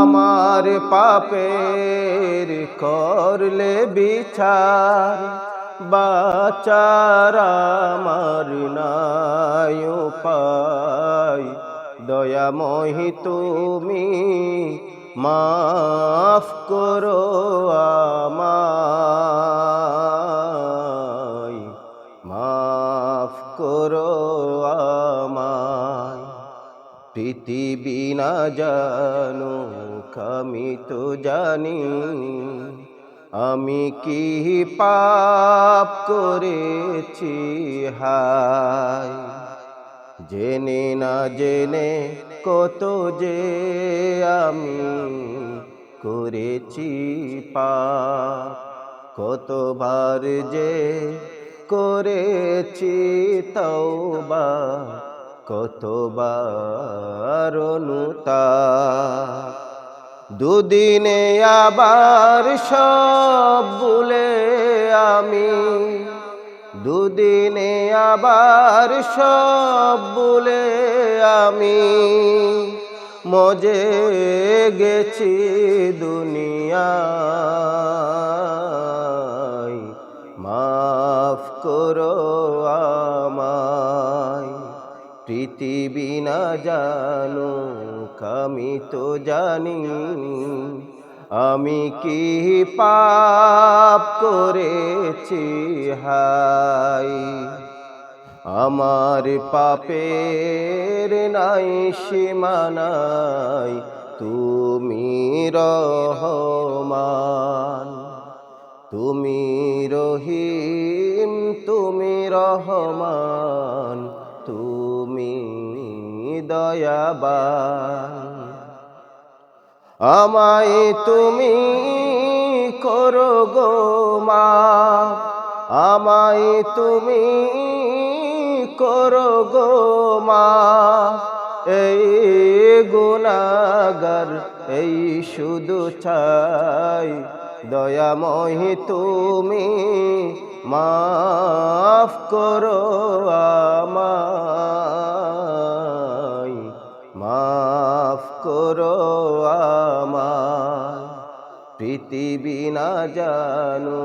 আমার পাপের করলে বিচার, বাচার আমার নাই উপায়। দয়ামহি তুমি মাফ করো আমায়। মাফ করো আমায়। পৃথিবী না জানো আমি তো জানি। আমি কি পাপ করেছি? হাই জেনে না জেনে কত যে আমি করেছি পাপ। কতবার যে করেছি তওবা। কতবার দুদিনে আবার সব বলে আমি। দুদিনে আবার সব বলে আমি। মজে গেছি দুনিয়া। মাফ করো আমায়। পৃথিবী না জানো আমি তো জানি। আমি কি পাপ করেছি? হাই, আমার পাপের নাই সীমানাই তুমি রহমান। তুমি রহিম, তুমি রহমান। তুমি দয়াবান। আমায় তুমি করো গো মা। আমায় তুমি করো গো মা। এই গুণাগার, এই শুধু চাই। দয়াময় তুমি মাফ করো আমায়। পৃথিবী না জানো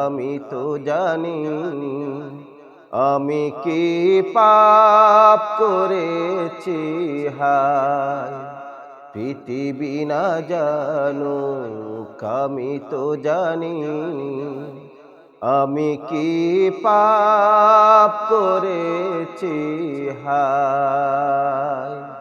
আমি তো জানি। আমি কি পাপ করেছি? হায়, পৃথিবী না জানো আমি তো জানি। আমি কি পাপ করেছি? হায়